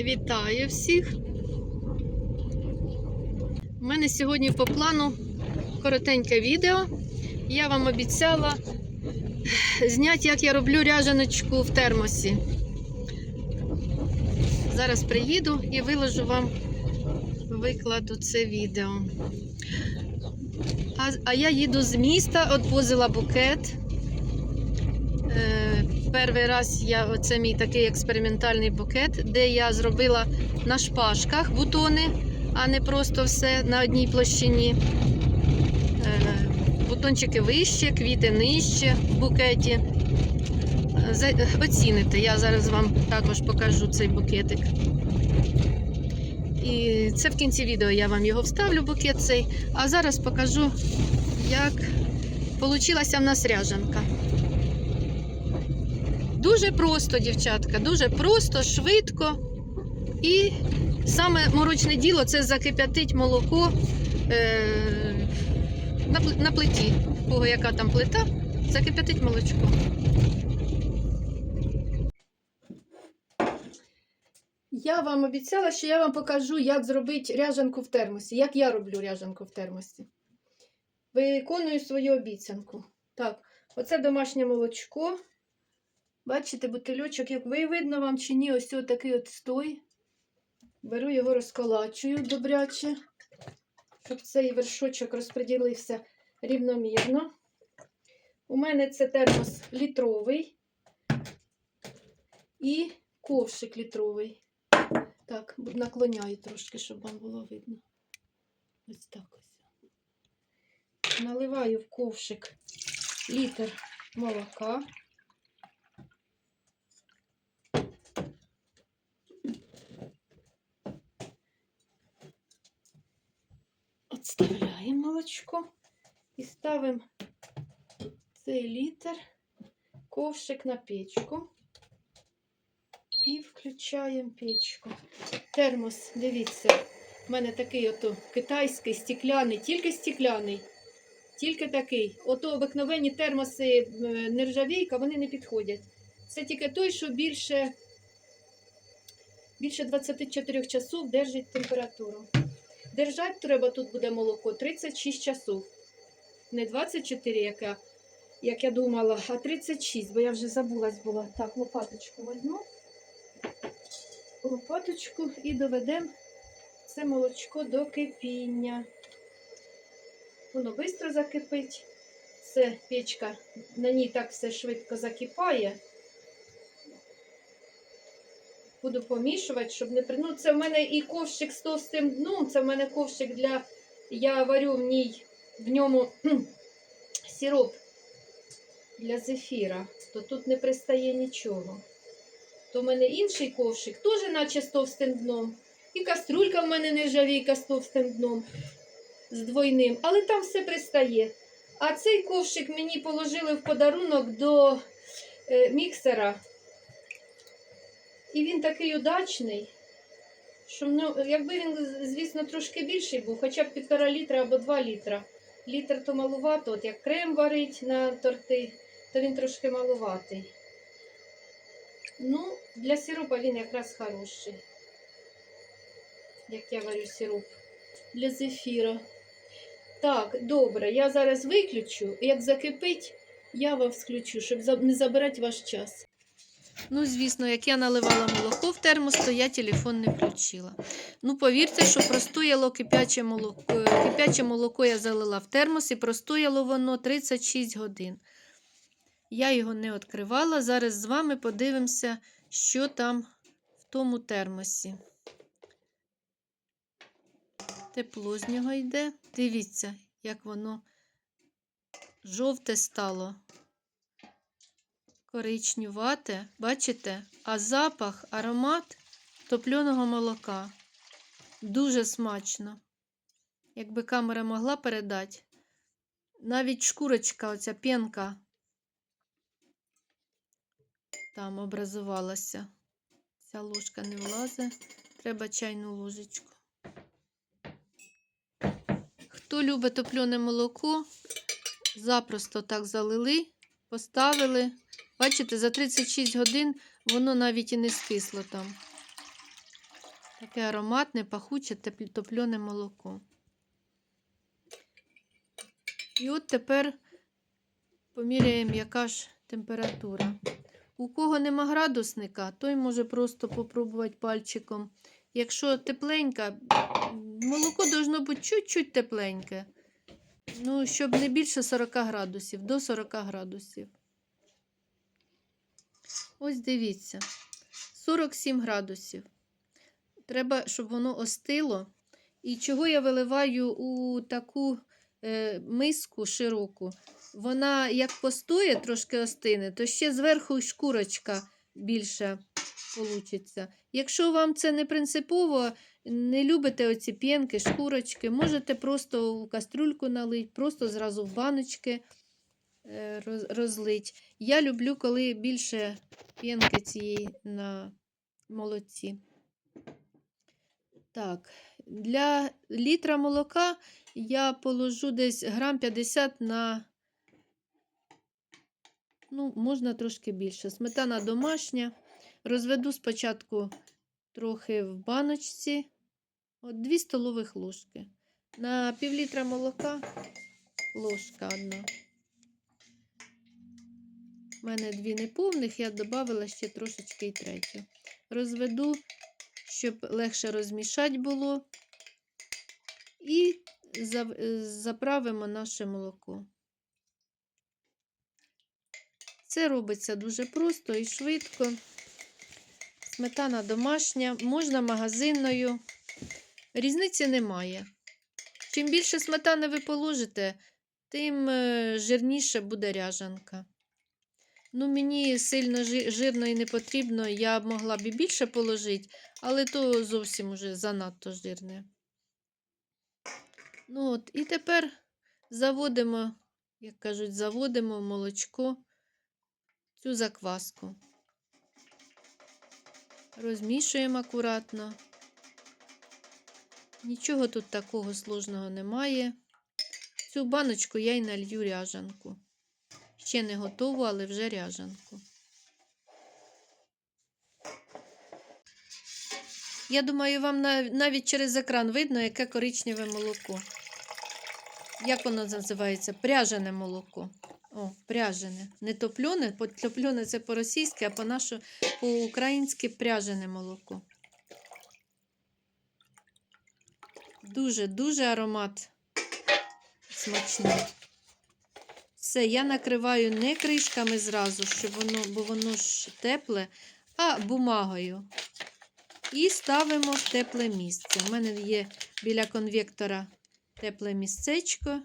Вітаю всіх. У мене сьогодні по плану коротеньке відео. Я вам обіцяла зняти, як я роблю ряжаночку в термосі. Зараз приїду і виложу вам, викладу це відео. А, а я їду з міста, відвозила букет. Е, перший раз я, оце мій такий експериментальний букет, де я зробила на шпажках бутони, а не просто все на одній площині. Е, бутончики вище, квіти нижче в букеті. Оціните, я зараз вам також покажу цей букетик. І це в кінці відео я вам його вставлю, букет цей. А зараз покажу, як получилася в нас ряжанка. Дуже просто, дівчатка, дуже просто, швидко. І саме морочне діло це закип'ятить молоко е, на, на плиті. В кого яка там плита, закип'ятить молочко. Я вам обіцяла, що я вам покажу, як зробити ряжанку в термосі. Як я роблю ряжанку в термосі. Виконую свою обіцянку. Так, оце домашнє молочко. Бачите, бутильочок, як ви видно вам чи ні, ось такий от стой. Беру його, розколачую добряче, щоб цей вершочок розподілився рівномірно. У мене це термос літровий і ковшик літровий. Так, наклоняю трошки, щоб вам було видно. Ось так ось. Наливаю в ковшик літр молока. Отставляємо молочко і ставимо цей літр ковшик на печку. І включаємо печку. Термос, дивіться, в мене такий ото китайський стікляний, тільки стікляний, тільки такий. Ото обикновенні термоси е, нержавійка, вони не підходять. Це тільки той, що більше, більше 24 часов держить температуру. Держать треба тут буде молоко 36 часов. Не 24, як я, як я думала, а 36, бо я вже забулась була. Так, лопаточку возьму. Лопаточку і доведемо це молочко до кипіння. Воно швидко закипить. Це печка, на ній так все швидко закипає. Буду помішувати, щоб не при... Ну, це в мене і ковшик з товстим дном, це в мене ковшик для. Я варю в ній в ньому сироп для зефіра, то тут не пристає нічого. То в мене інший ковшик, теж наче з товстим дном. І каструлька в мене нержавійка з товстим дном, з двойним, але там все пристає. А цей ковшик мені положили в подарунок до е, міксера. І він такий удачний, що ну, якби він, звісно, трошки більший був, хоча б півтора літра або два літра. Літр то малувато, от як крем варить на торти, то він трошки малуватий. Ну, для сиропа він якраз хороший. Як я варю сироп для зефіра. Так, добре, я зараз виключу. Як закипить, я вам включу, щоб не забирати ваш час. Ну, звісно, як я наливала молоко в термос, то я телефон не включила. Ну, повірте, що простояло кипяче молоко. е, Кипяче молоко я залила в термос і простояло воно 36 годин. Я його не відкривала. Зараз з вами подивимося, що там в тому термосі. Тепло з нього йде. Дивіться, як воно жовте стало. Коричнювате, бачите? А запах, аромат топленого молока. Дуже смачно. Якби камера могла передати. Навіть шкурочка, оця пінка там образувалася. Ця ложка не влазить. Треба чайну ложечку. Хто любить топлене молоко, запросто так залили Поставили. Бачите, за 36 годин воно навіть і не скисло там. Таке ароматне, пахуче, топлене молоко. І от тепер поміряємо, яка ж температура. У кого нема градусника, той може просто попробувати пальчиком. Якщо тепленька, молоко должно бути чуть-чуть тепленьке. Ну, щоб не більше 40 градусів, до 40 градусів. Ось дивіться, 47 градусів. Треба, щоб воно остило. І чого я виливаю у таку е, миску широку? Вона як постоє, трошки остине, то ще зверху шкурочка більша получиться. Якщо вам це не принципово, не любите оці п'янки, шкурочки, можете просто у кастрюльку налить, просто зразу в баночки е, розлить. Я люблю, коли більше п'янки цієї на молоці. Так, для літра молока я положу десь грам 50 на, ну, можна трошки більше. Сметана домашня. Розведу спочатку трохи в баночці. От 2 столових ложки. На півлітра молока ложка одна. У мене дві неповних, я додала ще трошечки і третю. Розведу, щоб легше розмішати було. І заправимо наше молоко. Це робиться дуже просто і швидко. Сметана домашня, можна магазинною. Різниці немає. Чим більше сметани ви положите, тим е, жирніше буде ряжанка. Ну, мені сильно жи- жирної не потрібно, я б могла б і більше положити, але то зовсім уже занадто жирне. Ну от, і тепер заводимо, як кажуть, заводимо молочко цю закваску. Розмішуємо акуратно. Нічого тут такого сложного немає. Цю баночку я й налью ряжанку. Ще не готову, але вже ряжанку. Я думаю, вам навіть через екран видно, яке коричневе молоко. Як воно називається? Пряжене молоко. О, пряжене. Не топльоне, бо топльоне це по-російськи, а по-нашу, по-українськи пряжене молоко. Дуже-дуже аромат смачний. Все, я накриваю не кришками зразу, щоб воно, бо воно ж тепле, а бумагою. І ставимо в тепле місце. У мене є біля конвектора тепле місцечко.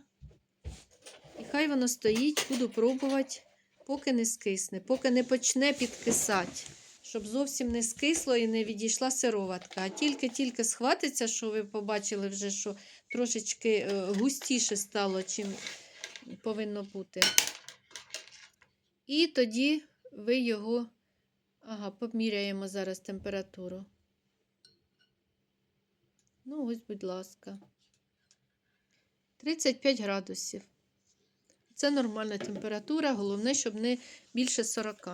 Хай воно стоїть, буду пробувати, поки не скисне, поки не почне підкисати. Щоб зовсім не скисло і не відійшла сироватка. А тільки-тільки схватиться, що ви побачили вже, що трошечки е, густіше стало, чим повинно бути. І тоді ви його, ага, поміряємо зараз температуру. Ну, ось, будь ласка. 35 градусів. Це нормальна температура, головне, щоб не більше 40.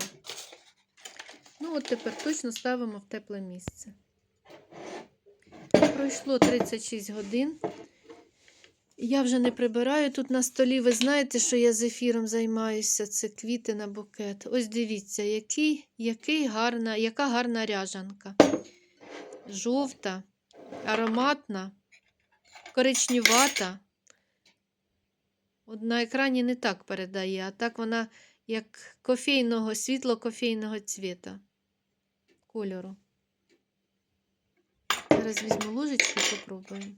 Ну, от тепер точно ставимо в тепле місце. Пройшло 36 годин. Я вже не прибираю тут на столі. Ви знаєте, що я з ефіром займаюся. Це квіти на букет. Ось дивіться, який, який гарна, яка гарна ряжанка. Жовта, ароматна, коричневата. От на екрані не так передає, а так вона як кофейного, світло-кофейного цвіта кольору. Зараз візьму ложечку і попробуємо.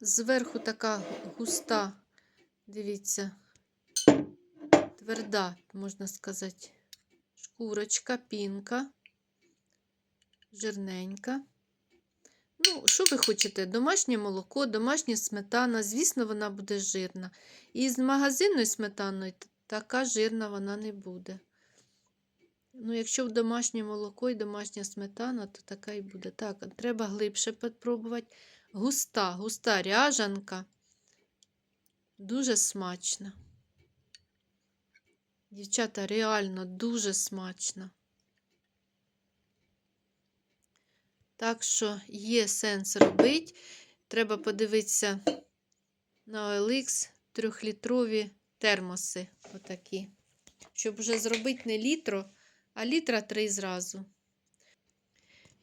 Зверху така густа, дивіться, тверда, можна сказати, шкурочка, пінка, жирненька. Ну, що ви хочете? Домашнє молоко, домашня сметана, звісно, вона буде жирна. І з магазинною сметаною така жирна вона не буде. Ну, якщо в домашнє молоко і домашня сметана, то така і буде. Так, треба глибше попробувати. Густа, густа ряжанка. Дуже смачно. Дівчата, реально дуже смачно. Так що є сенс робити. Треба подивитися на OLX трьохлітрові термоси. Отакі. Щоб вже зробити не літро, а літра три зразу.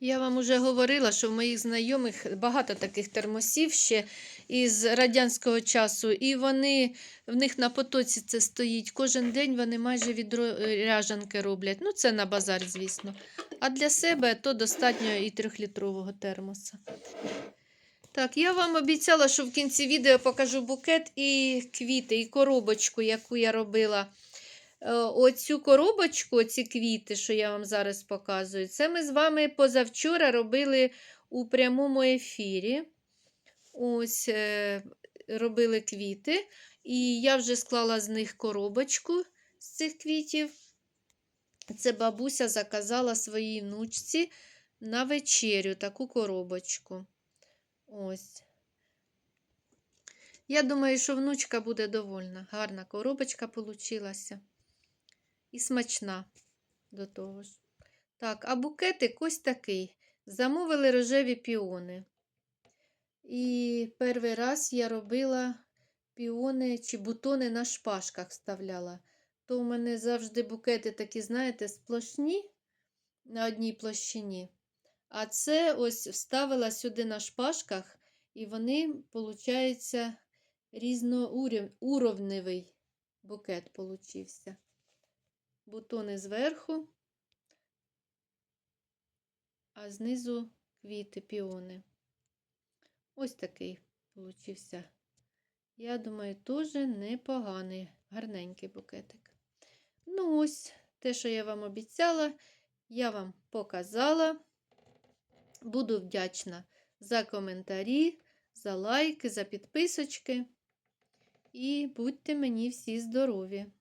Я вам уже говорила, що в моїх знайомих багато таких термосів ще із радянського часу, і вони в них на потоці це стоїть. Кожен день вони майже відро е, ряжанки роблять. Ну, це на базар, звісно. А для себе то достатньо і трьохлітрового термоса. Так, я вам обіцяла, що в кінці відео покажу букет і квіти, і коробочку, яку я робила. Е, Оцю коробочку, оці квіти, що я вам зараз показую, це ми з вами позавчора робили у прямому ефірі. Ось е, робили квіти. І я вже склала з них коробочку з цих квітів. Це бабуся заказала своїй внучці на вечерю таку коробочку. Ось. Я думаю, що внучка буде довольна. Гарна коробочка получилася. І смачна до того ж. Так, а букетик ось такий. Замовили рожеві піони. І перший раз я робила піони чи бутони на шпажках вставляла. То у мене завжди букети такі, знаєте, сплошні на одній площині. А це ось вставила сюди на шпажках, і вони, виходить, різноуровневий букет получився. Бутони зверху, а знизу квіти, піони. Ось такий получився. Я думаю, теж непоганий, гарненький букетик. Ну, ось те, що я вам обіцяла, я вам показала. Буду вдячна за коментарі, за лайки, за підписочки. І будьте мені всі здорові!